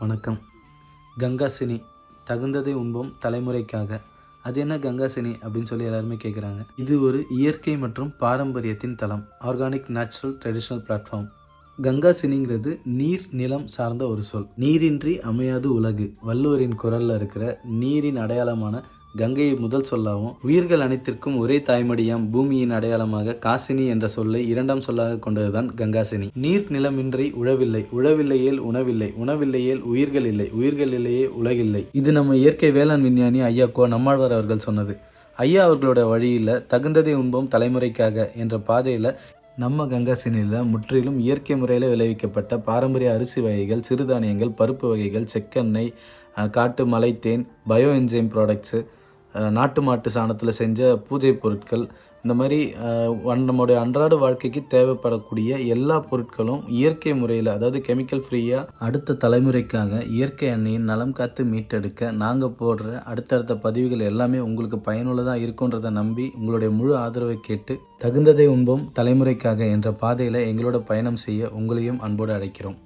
வணக்கம். கங்காசினி தகுந்ததை உண்போம் தலைமுறைக்காக. அது என்ன கங்காசினி அப்படின்னு சொல்லி எல்லாருமே கேட்குறாங்க இது ஒரு இயற்கை மற்றும் பாரம்பரியத்தின் தளம். ஆர்கானிக் நேச்சுரல் ட்ரெடிஷ்னல் பிளாட்ஃபார்ம் கங்காசினிங்கிறது நீர் நிலம் சார்ந்த ஒரு சொல். நீரின்றி அமையாது உலகு. வள்ளுவரின் குரலில் இருக்கிற நீரின் அடையாளமான கங்கையை முதல் சொல்லாகவும் உயிர்கள் அனைத்திற்கும் ஒரே தாய்மடியாம் பூமியின் அடையாளமாக காசினி என்ற சொல்லை இரண்டாம் சொல்லாக கொண்டதுதான் கங்காசினி. நீர் நிலமின்றி உழவில்லை. உழவில்லையேல் உணவில்லை. உணவில்லையேல் உயிர்கள் இல்லை. உயிர்கள் இல்லையே உலகில்லை. இது நம்ம இயற்கை வேளாண் விஞ்ஞானி ஐயா கோ நம்மாழ்வார் அவர்கள் சொன்னது. ஐயா அவர்களோட வழியில் தகுந்ததை உண்போம் தலைமுறைக்காக என்ற பாதையில் நம்ம கங்காசினியில் முற்றிலும் இயற்கை முறையில் விளைவிக்கப்பட்ட பாரம்பரிய அரிசி வகைகள் சிறுதானியங்கள் பருப்பு வகைகள் செக்கெண்ணெய் காட்டு மலைத்தேன் பயோ என்ஜைம் ப்ராடக்ட்ஸு நாட்டு மாட்டு சாணத்தில் செஞ்ச பூஜை பொருட்கள் இந்த மாதிரி நம்முடைய அன்றாட வாழ்க்கைக்கு தேவைப்படக்கூடிய எல்லா பொருட்களும் இயற்கை முறையில் அதாவது கெமிக்கல் ஃப்ரீயாக அடுத்த தலைமுறைக்காக இயற்கை எண்ணெயின் நலம் காத்து மீட்டெடுக்க நாங்கள் போடுற அடுத்தடுத்த பதிவுகள் எல்லாமே உங்களுக்கு பயனுள்ளதாக இருக்குன்றதை நம்பி உங்களுடைய முழு ஆதரவை கேட்டு தகுந்ததை உண்போம் தலைமுறைக்காக என்ற பாதையில் எங்களோட பயணம் செய்ய உங்களையும் அன்போடு அழைக்கிறோம்.